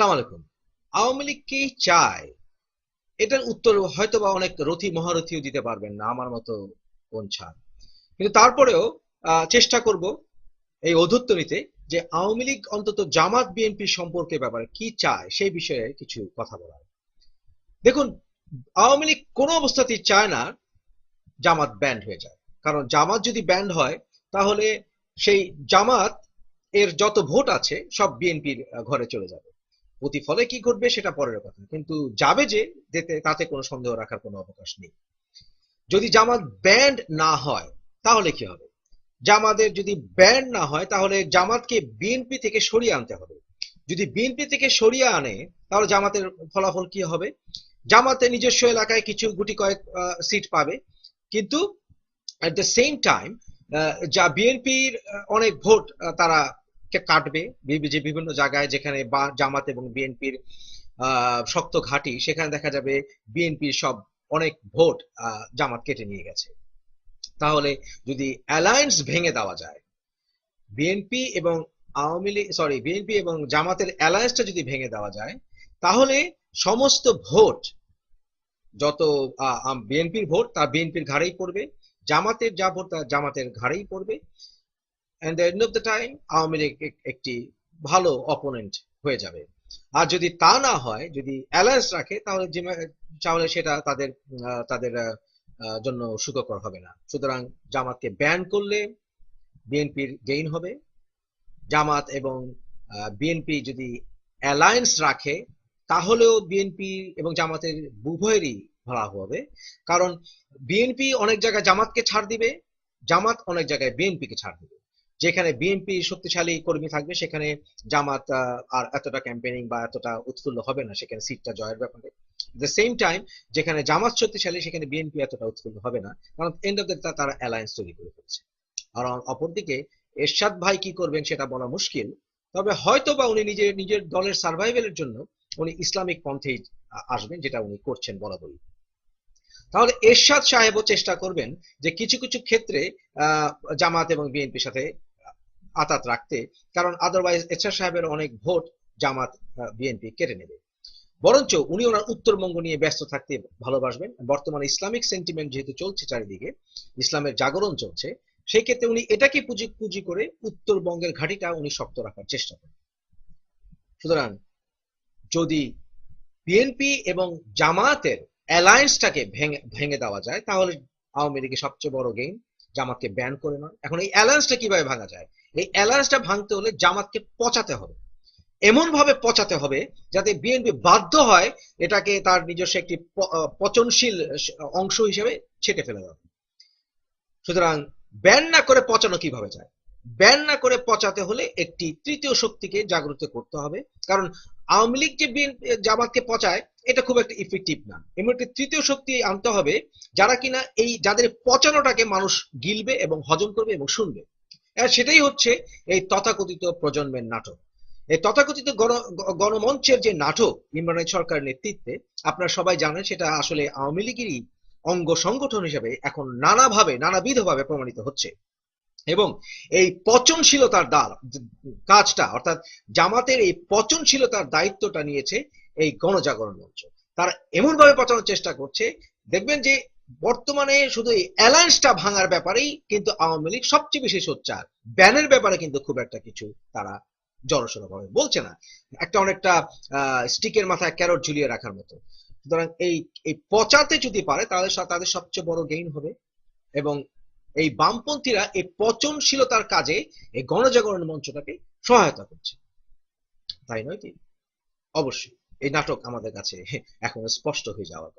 সালাম আলাইকুম। আওয়ামী লীগ কি চায়? এটার উত্তর হয়তো বা অনেক রথী, মহারথীও দিতে পারবেন না, আমার মতো কোন ছাড়। কিন্তু তারপরেও চেষ্টা করব এই অধত্ব নিতে যে আওয়ামী লীগ অন্তত জামাত বিএনপি সম্পর্কে ব্যাপারে কি চায়, সেই বিষয়ে কিছু কথা বলার। দেখুন, আওয়ামী লীগ কোনো অবস্থাতেই চায় না জামাত ব্যান্ড হয়ে যায়। কারণ জামাত যদি ব্যান্ড হয়, তাহলে সেই জামাত এর যত ভোট আছে, সব বিএনপির ঘরে চলে যাবে। প্রতিফলে কি ঘটবে সেটা পরের কথা। কিন্তু যাবে যে, যেতে তাতে কোনো সন্দেহ রাখার কোনো অবকাশ নেই। যদি জামাত ব্যান্ড না হয়, তাহলে কি হবে? জামাতের যদি ব্যান্ড না হয়, তাহলে জামাতকে বিএনপি থেকে সরিয়ে আনতে হবে। যদি বিএনপি থেকে সরিয়ে আনে, তাহলে জামাতের ফলাফল কি হবে? জামাতে নিজস্ব এলাকায় কিছু গুটি কয়েক সিট পাবে। কিন্তু এট দ্য সেম টাইম যা বিএনপির অনেক ভোট তারা কে কাটবে? যে বিভিন্ন জায়গায় যেখানে বা জামাত এবং বিএনপির শক্ত ঘাঁটি, সেখানে দেখা যাবে বিএনপির সব অনেক ভোট জামাত কেটে নিয়ে গেছে। তাহলে যদি অ্যালায়েন্স ভেঙে দেওয়া যায়, বিএনপি এবং আওয়ামী লীগ সরি বিএনপি এবং জামাতের অ্যালায়েন্সটা যদি ভেঙে দেওয়া যায়, তাহলে সমস্ত ভোট, যত বিএনপির ভোট, তা বিএনপির ঘাড়েই পড়বে, জামাতের যা ভোট, তা জামাতের ঘাড়েই পড়বে। End the end of the time Awami League একটি ভালো অপোনেন্ট হয়ে যাবে। আর যদি তা না হয়, যদি অ্যালায়েন্স রাখে, তাহলে তাহলে সেটা তাদের তাদের জন্য সুখকর হবে না। সুতরাং জামাতকে ব্যান করলে বিএনপির গেইন হবে। জামাত এবং বিএনপি যদি অ্যালায়েন্স রাখে, তাহলেও বিএনপি এবং জামাতের উভয়েরই ভালো হবে। কারণ বিএনপি অনেক জায়গায় জামাতকে ছাড় দিবে, জামাত অনেক জায়গায় বিএনপিকে ছাড় দিবে। যেখানে বিএনপি শক্তিশালী কর্মী থাকবে, সেখানে জামাত আর এতটা ক্যাম্পেইনিং বা এতটা উৎফুল্ল হবে না সেখানে সিটটা জয়ের ব্যাপারে। দ্য সেম টাইম যেখানে জামাত শক্তিশালী, সেখানে বিএনপি এতটা উৎফুল্ল হবে না। কারণ এন্ড অফ দ্য তারা অ্যালায়েন্স তৈরি করে ফেলছে। আর অপরদিকে, এরশাদ ভাই কি করবেন সেটা বলা মুশকিল। তবে হয়তো বা উনি নিজের নিজের দলের সার্ভাইভেলের জন্য উনি ইসলামিক পন্থেই আসবেন, যেটা উনি করছেন বরাবরই। তাহলে এরশাদ সাহেবও চেষ্টা করবেন যে কিছু কিছু ক্ষেত্রে জামাত এবং বিএনপির সাথে আতাত রাখতে, কারণ আদারওয়াইজ এরশাদ সাহেবের অনেক ভোট জামাত বিএনপি কেটে নেবে। বরঞ্চ উনি ওনার উত্তরবঙ্গ নিয়ে ব্যস্ত থাকতে ভালোবাসবেন। বর্তমানে ইসলামিক সেন্টিমেন্ট যেহেতু চলছে চারিদিকে, ইসলামের জাগরণ চলছে, সেই ক্ষেত্রে উনি এটাকে পুঁজি পুঁজি করে উত্তরবঙ্গের ঘাঁটিটা উনি শক্ত রাখার চেষ্টা করেন। সুতরাং যদি বিএনপি এবং জামায়াতের অ্যালায়েন্সটাকে ভেঙে ভেঙে দেওয়া যায়, তাহলে আওয়ামী লীগের সবচেয়ে বড় গেইন জামাতকে ব্যান করে নয়। এখন এই অ্যালায়েন্সটা কীভাবে ভাঙা যায়? এই অ্যালায়েন্সটা ভাঙতে হলে জামাতকে পচাতে হবে। এমন ভাবে পচাতে হবে যাতে বিএনপি বাধ্য হয় এটাকে তার নিজস্ব একটি পচনশীল অংশ হিসেবে ছেটে ফেলে দেবে সুতরাং ব্যান না করে পচানো কীভাবে যায়? ব্যান না করে পচাতে হলে একটি তৃতীয় শক্তিকে জাগ্রত করতে হবে। কারণ আওয়ামী লীগ যে জামাতকে পচায়, এটা খুব একটা ইফেক্টিভ না। এমন একটি তৃতীয় শক্তি আনতে হবে যারা কিনা এই, যাদের পচানোটাকে মানুষ গিলবে এবং হজম করবে এবং শুনবে। সেটাই হচ্ছে এই তথাকথিত প্রজন্মের নাটক। এই তথাকথিত গণ, গণমঞ্চের যে নাটক ইমরান সরকারের নেতৃত্বে, আপনারা সবাই জানেন সেটা আসলে আওয়ামী লীগেরই অঙ্গ সংগঠন হিসেবে এখন নানাভাবে, নানাবিধভাবে প্রমাণিত হচ্ছে। এবং এই পচনশীলতার দাল, কাজটা, অর্থাৎ জামাতের এই পচনশীলতার দায়িত্বটা নিয়েছে এই গণজাগরণ মঞ্চ। তারা এমন ভাবে পচানোর চেষ্টা করছে, দেখবেন যে বর্তমানে শুধু এই অ্যালায়েন্সটা ভাঙার ব্যাপারেই কিন্তু আওয়ামী লীগ সবচেয়ে বেশি সোচ্চার। ব্যানের ব্যাপারে কিন্তু খুব একটা কিছু তারা জড়সড় ভাবে বলছে না। একটা অনেকটা স্টিকের মাথায় ক্যারট ঝুলিয়ে রাখার মতো। সুতরাং এই এই পচাতে যদি পারে, তাহলে তাদের সবচেয়ে বড় গেইন হবে। এবং এই বামপন্থীরা এই পচনশীলতার কাজে, এই গণজাগরণ মঞ্চটাকে সহায়তা করছে। তাই নয় কি? অবশ্যই। এই নাটক আমাদের কাছে এখন স্পষ্ট হয়ে যাওয়ার